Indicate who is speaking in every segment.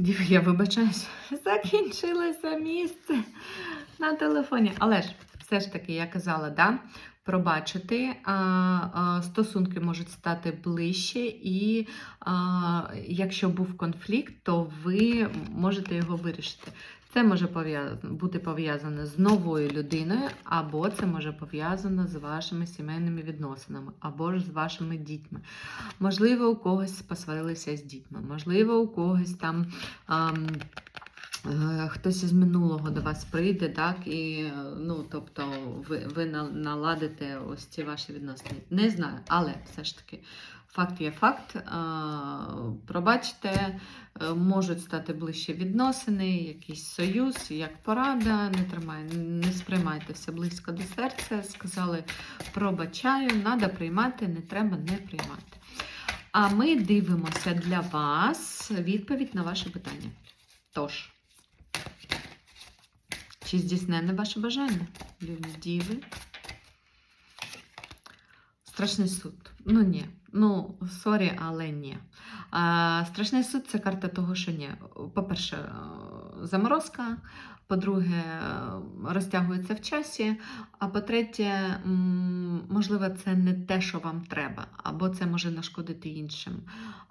Speaker 1: Діви, я вибачаюсь, закінчилося місце на телефоні. Але ж все ж таки я казала, да, пробачити, а, а, стосунки можуть стати ближче, і а, якщо був конфлікт, то ви можете його вирішити. Це може бути пов'язано з новою людиною, або це може пов'язано з вашими сімейними відносинами, або ж з вашими дітьми. Можливо, у когось посварилися з дітьми, можливо, у когось там. ам, е, Хтось із минулого до вас прийде, так, і ну, тобто ви, ви наладите ось ці ваші відносини. Не знаю, але все ж таки факт є факт. Пробачте, е, можуть стати ближче відносини, якийсь союз, як порада. Не тримай, не сприймайте все близько до серця. Сказали, пробачаю, треба приймати, не треба не приймати. А ми дивимося для вас відповідь на ваше питання. Тож, чи здійснене ваше бажання, діви? Страшний суд. Ну ні. Ну, сорі, але ні. А, страшний суд це карта того, що ні. По-перше, е, заморозка. По-друге, е, розтягується в часі. А по-третє, можливо, це не те, що вам треба, або це може нашкодити іншим,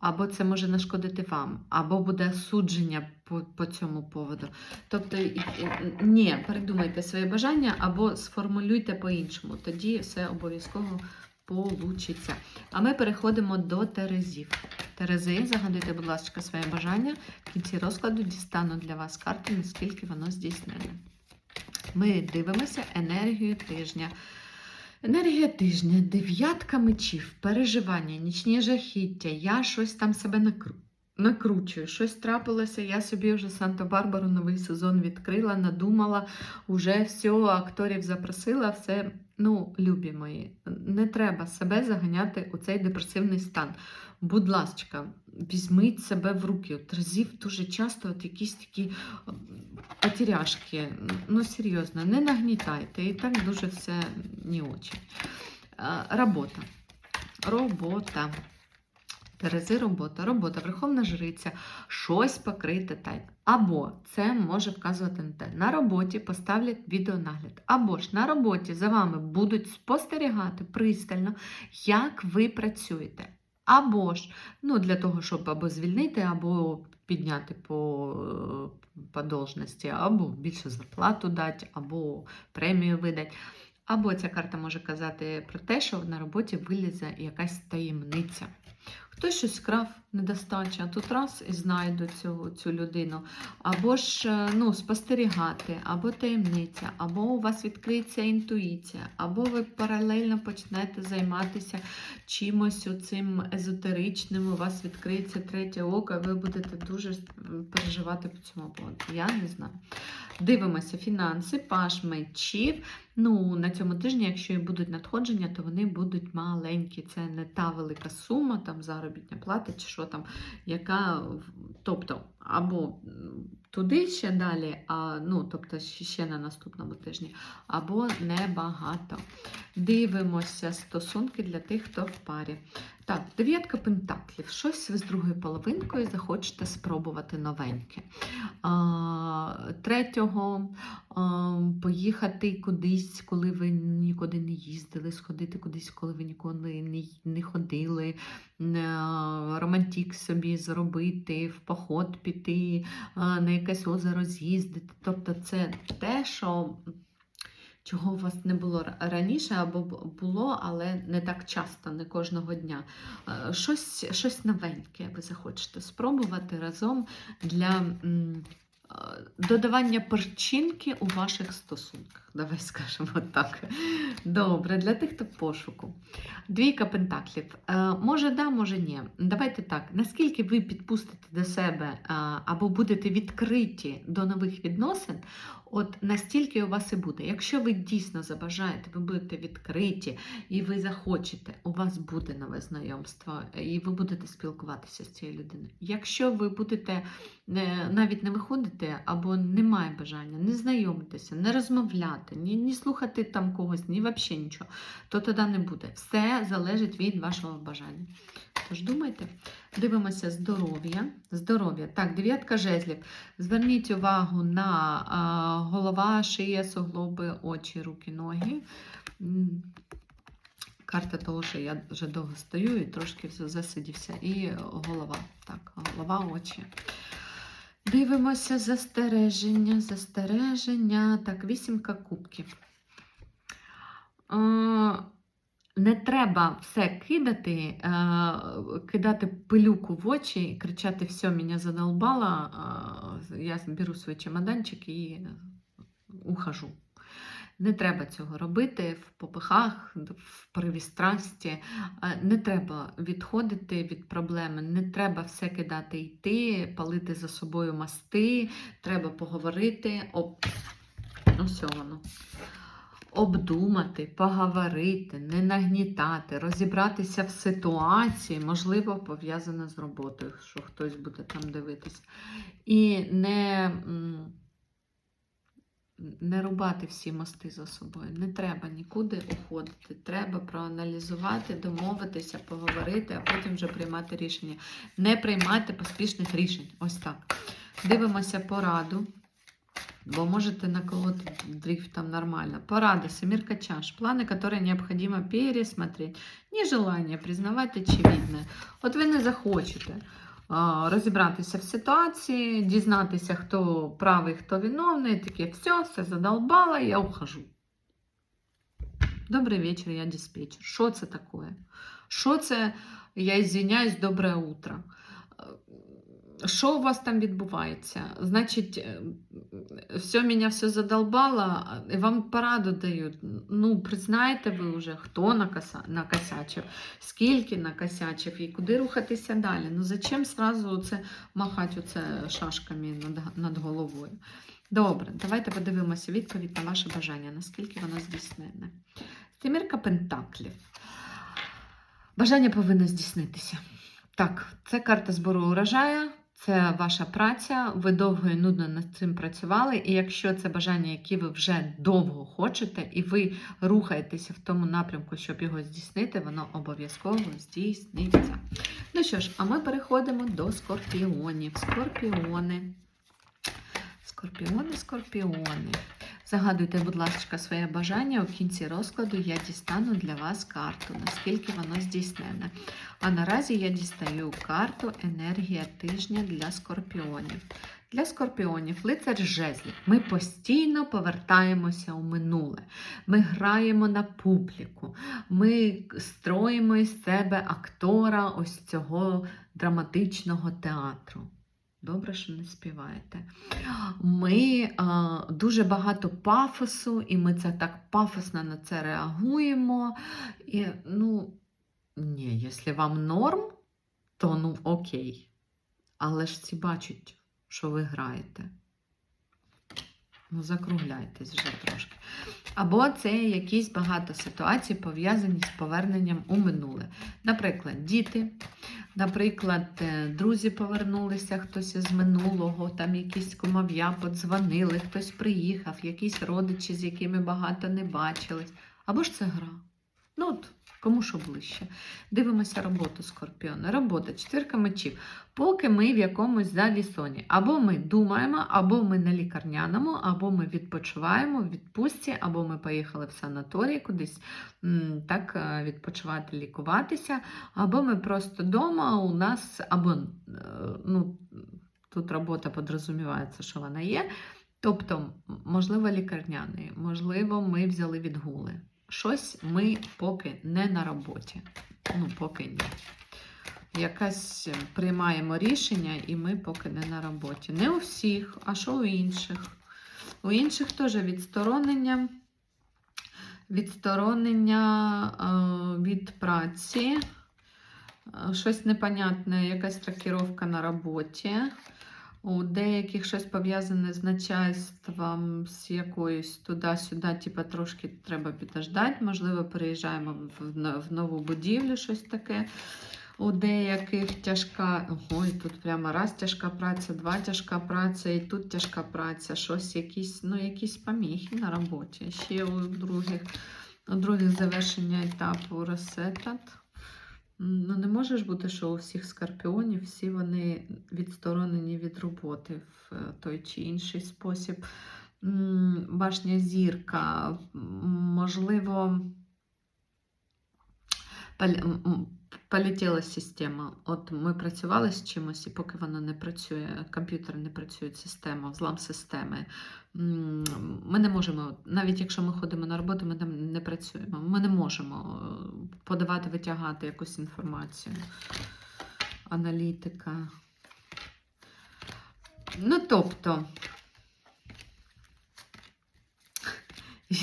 Speaker 1: або це може нашкодити вам, або буде судження по, по цьому поводу. Тобто, ні, передумайте своє бажання або сформулюйте по-іншому. Тоді все обов'язково получиться. А ми переходимо до Терезів. Терези, загадуйте, будь ласка, своє бажання. В кінці розкладу дістану для вас карти, наскільки воно здійснене. Ми дивимося енергію тижня. Енергія тижня, дев'ятка мечів, переживання, нічні жахіття. Я щось там себе накру... накручую, щось трапилося. Я собі вже Санта-Барбару новий сезон відкрила, надумала, уже все, акторів запросила, все. Ну, любі мої, не треба себе заганяти у цей депресивний стан. Будь ласка, візьміть себе в руки. От разів дуже часто от якісь такі потеряшки. Ну, серйозно, не нагнітайте. І так дуже все не. А, Робота. Робота. Терези робота, робота, верховна жриця, щось покрите тайм. Або це може вказувати на те, на роботі поставлять відеонагляд, або ж на роботі за вами будуть спостерігати пристально, як ви працюєте. Або ж ну, для того, щоб або звільнити, або підняти по, по должності, або більше зарплату дати, або премію видати. Або ця карта може казати про те, що на роботі вилізе якась таємниця. Хтось щось крав недостача, тут раз і знайду цю, цю людину. Або ж е, ну, спостерігати, або таємниця, або у вас відкриється інтуїція, або ви паралельно почнете займатися чимось оцим езотеричним, у вас відкриється третє око, і ви будете дуже е, переживати по цьому поводу. Я не знаю. Дивимося фінанси, паш мечів. Ну, на цьому тижні, якщо і будуть надходження, то вони будуть маленькі. Це не та велика сума, там заробітня плата чи що там, яка, тобто, або туди ще далі, а, ну, тобто ще на наступному тижні, або небагато. Дивимося стосунки для тих, хто в парі. Так, дев'ятка пентаклів. Щось ви з другою половинкою захочете спробувати новеньке. А, третього а, поїхати кудись, коли ви нікуди не їздили, сходити кудись, коли ви ніколи не, не ходили, а, романтик собі зробити, в поход піти, а, на якесь озеро з'їздити. Тобто це те, що. Чого у вас не було раніше, або було, але не так часто, не кожного дня. Щось, щось новеньке ви захочете спробувати разом для додавання перчинки у ваших стосунках. Давай скажемо так. Добре, для тих, хто пошуку. Двійка пентаклів. Е, Може, да, може ні. Давайте так. Наскільки ви підпустите до себе е, або будете відкриті до нових відносин, от настільки у вас і буде. Якщо ви дійсно забажаєте, ви будете відкриті і ви захочете, у вас буде нове знайомство, і ви будете спілкуватися з цією людиною. Якщо ви будете е, навіть не виходити або немає бажання, не знайомитися, не розмовляти, ні, ні слухати там когось, ні взагалі нічого, то тоді не буде. Все залежить від вашого бажання. Тож думайте. Дивимося здоров'я. Здоров'я. Так, дев'ятка жезлів. Зверніть увагу на а, голова, шия, суглоби, очі, руки, ноги. Карта того, що я вже довго стою і трошки засидівся. І голова. Так, голова, очі. Дивимося застереження, застереження. Так, вісімка кубків. Е, Не треба все кидати, е, кидати пилюку в очі і кричати: все, мене задолбало, е, я беру свій чемоданчик і ухожу. Не треба цього робити в попихах, в пориві страсті. Е, Не треба відходити від проблеми, не треба все кидати йти, палити за собою мости, треба поговорити. Об... Ну, все воно. Обдумати, поговорити, не нагнітати, розібратися в ситуації, можливо, пов'язане з роботою, що хтось буде там дивитися. І не. не рубати всі мости за собою. Не треба нікуди уходити. Треба проаналізувати, домовитися, поговорити, а потім вже приймати рішення. Не приймати поспішних рішень. Ось так. Дивимося пораду. Бо можете наколоти дрифт там нормально. Порада, семерка чаш. Планы, которые необходимо пересмотреть. Нежелание признавать очевидне. От ви не захочете а, розібратися в ситуації, дізнатися, хто правий, хто виновний, таке все, все задолбало, я ухожу. Добрий вечір, я диспетчер. Що це таке? Що це, я извиняюсь, добре утро. Що у вас там відбувається? Значить, е, все мене все задолбало, і вам пораду дають. Ну, признаєте ви вже, хто накосячив, скільки накосячив і куди рухатися далі. Ну зачем сразу це махати оце шашками над, над головою? Добре, давайте подивимося відповідь на ваше бажання, наскільки воно здійснене. Семірка Пентаклів. Бажання повинно здійснитися. Так, це карта збору урожаю, це ваша праця. Ви довго і нудно над цим працювали. І якщо це бажання, яке ви вже довго хочете, і ви рухаєтеся в тому напрямку, щоб його здійснити, воно обов'язково здійсниться. Ну що ж, а ми переходимо до скорпіонів. Скорпіони. Скорпіони, скорпіони. Загадуйте, будь ласка, своє бажання. У кінці розкладу я дістану для вас карту, наскільки воно здійснене. А наразі я дістаю карту енергія тижня для скорпіонів. Для скорпіонів лицар жезлів. Ми постійно повертаємося у минуле. Ми граємо на публіку. Ми строїмо із себе актора ось цього драматичного театру. Добре, що не співаєте. Ми а, дуже багато пафосу, і ми це так пафосно на це реагуємо. І, ну, ні, якщо вам норм, то ну окей. Але ж всі бачать, що ви граєте. Ну, закругляйтесь вже трошки. Або це якісь багато ситуацій пов'язані з поверненням у минуле. Наприклад, діти, наприклад, е, друзі повернулися, хтось із минулого, там якісь кумов'я подзвонили, хтось приїхав, якісь родичі, з якими багато не бачились. Або ж це гра. Ну, от, кому що ближче. Дивимося роботу Скорпіона. Робота, четвірка мечів. Поки ми в якомусь залі соні. Або ми думаємо, або ми на лікарняному, або ми відпочиваємо в відпустці, або ми поїхали в санаторій кудись так е, відпочивати, лікуватися, або ми просто вдома у нас, або е, ну, тут робота подрозумівається, що вона є. Тобто, можливо, лікарняний, можливо, ми взяли відгули. Щось ми поки не на роботі. Ну, поки ні. Якась е, приймаємо рішення, і ми поки не на роботі. Не у всіх, а що у інших. У інших теж відсторонення, відсторонення е, від праці, е, щось непонятне, якась тракіровка на роботі. У деяких щось пов'язане з начальством, з якоюсь туди-сюди, типу, трошки треба підождати. Можливо, переїжджаємо в, нову будівлю, щось таке. У деяких тяжка, ой, тут прямо раз тяжка праця, два тяжка праця, і тут тяжка праця, щось, якісь, ну, якісь поміхи на роботі. Ще у других, у других завершення етапу розсетат. Ну, не може ж бути, що у всіх скорпіонів всі вони відсторонені від роботи в е, той чи інший спосіб. Башня зірка, можливо, полетіла система. От ми працювали з чимось, і поки воно не працює, комп'ютер не працює, система, взлам системи. Ми не можемо, навіть якщо ми ходимо на роботу, ми там не працюємо. Ми не можемо е, подавати, витягати якусь інформацію. Аналітика. Ну, тобто.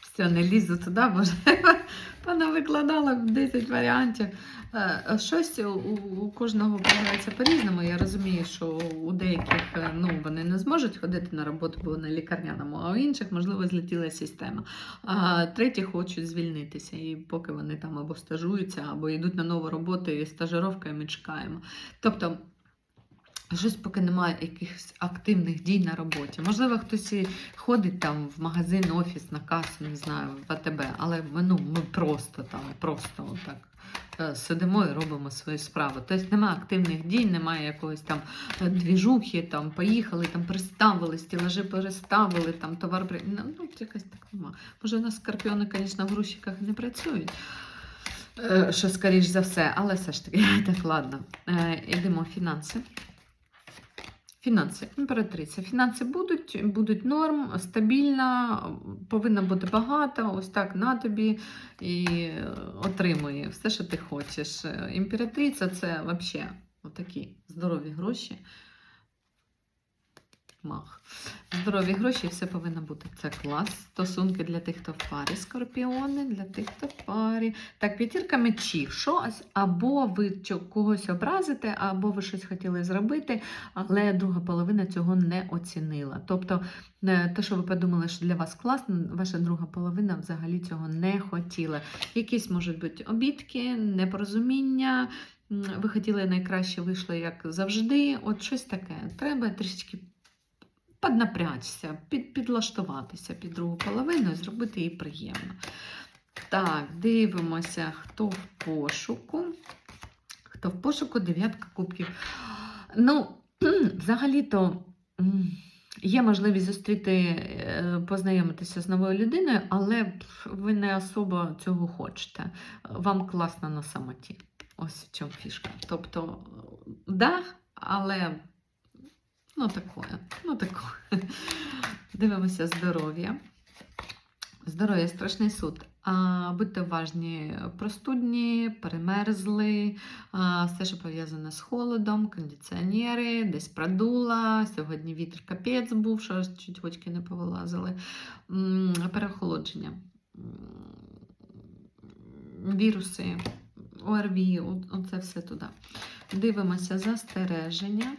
Speaker 1: Все, не лізу туди, бо вона викладала 10 варіантів. Е, Щось у, кожного поглядається по-різному. Я розумію, що у деяких е, ну, вони не зможуть ходити на роботу, бо на лікарняному, а у інших, можливо, злетіла система. А треті хочуть звільнитися, і поки вони там або стажуються, або йдуть на нову роботу, і стажировка, і ми чекаємо. Тобто. Щось поки немає якихось активних дій на роботі. Можливо, хтось і ходить там в магазин, офіс, на касу, не знаю, в АТБ, але ну, ми просто там, просто отак е, сидимо і робимо свою справу. Тобто немає активних дій, немає якоїсь там е, двіжухи, там поїхали, там приставили, стілажі переставили, там товар. Ну, ну, якось так нема. Може, у нас скорпіони, звісно, в грузчиках не працюють. Е, Що скоріш за все, але все ж таки, так ладно. Йдемо фінанси. Фінанси, імператриця. Фінанси будуть, будуть норм, стабільна, повинна бути багата, ось так на тобі і е, отримує все, що ти хочеш. Імператриця це взагалі отакі здорові гроші. Мах. Здорові гроші, все повинно бути. Це клас. Стосунки для тих, хто в парі, скорпіони, для тих, хто в парі. Так, п'ятірка мечів. Щось або ви когось образите, або ви щось хотіли зробити, але друга половина цього не оцінила. Тобто, е, те, що ви подумали, що для вас класно, ваша друга половина взагалі цього не хотіла. Якісь можуть бути обідки, непорозуміння. Ви хотіли найкраще вийшло, як завжди. От щось таке. Треба трішечки піднапрячься, під, підлаштуватися під другу половину і зробити їй приємно. Так, дивимося, хто в пошуку. Хто в пошуку, дев'ятка кубків. Ну, взагалі-то. Є можливість зустріти, е, познайомитися з новою людиною, але ви не особо цього хочете. Вам класно на самоті. Ось в чому фішка. Тобто, да, але ну такое, ну такое. Дивимося здоров'я. Здоров'я страшний суд. А, будьте уважні, простудні, перемерзли, а, все, що пов'язане з холодом, кондиціонери, десь продула. Сьогодні вітер капець був, що чуть очки не повилазили. М, Віруси, ОРВІ, оце все туди. Дивимося застереження.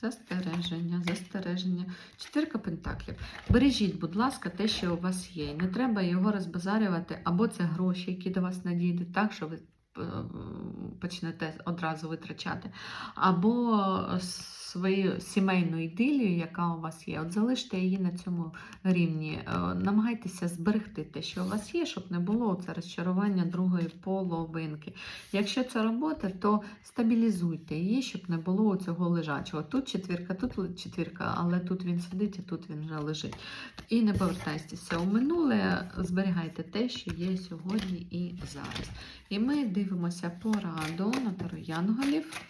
Speaker 1: Застереження, застереження. Чотирка пентаклів. Бережіть, будь ласка, те, що у вас є. Не треба його розбазарювати, або це гроші, які до вас надійдуть так, що ви е, почнете одразу витрачати, або свою сімейну ідилію, яка у вас є. От залиште її на цьому рівні. Е, Намагайтеся зберегти те, що у вас є, щоб не було це розчарування другої половинки. Якщо це робота, то стабілізуйте її, щоб не було цього лежачого. Тут четвірка, тут четвірка, але тут він сидить, а тут він вже лежить. І не повертайтеся у минуле, зберігайте те, що є сьогодні і зараз. І ми дивимося пораду на Таро Янголів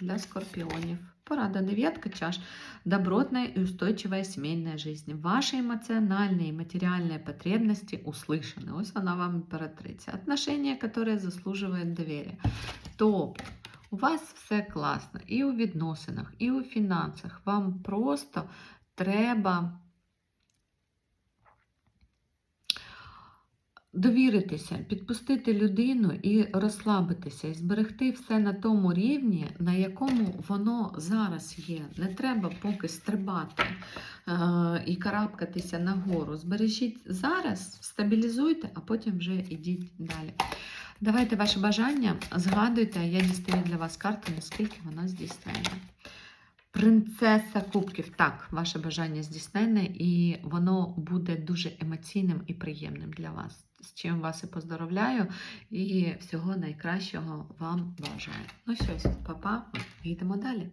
Speaker 1: для скорпіонів. Порада девятка чаш. Добротная и устойчивая семейная жизнь. Ваши эмоциональные и материальные потребности услышаны. Ось вона вам імператриця. Отношения, которые заслуживают доверия. Тобто, у вас все класно і у відносинах, і у фінансах. Вам просто треба довіритися, підпустити людину і розслабитися, і зберегти все на тому рівні, на якому воно зараз є. Не треба поки стрибати е- і карабкатися нагору. Збережіть зараз, стабілізуйте, а потім вже йдіть далі. Давайте ваше бажання, згадуйте, я дістаю для вас карту, наскільки вона здійснена. Принцеса Кубків. Так, ваше бажання здійснене, і воно буде дуже емоційним і приємним для вас. З чим вас і поздоровляю, і всього найкращого вам бажаю. Ну щось, па-па, йдемо далі.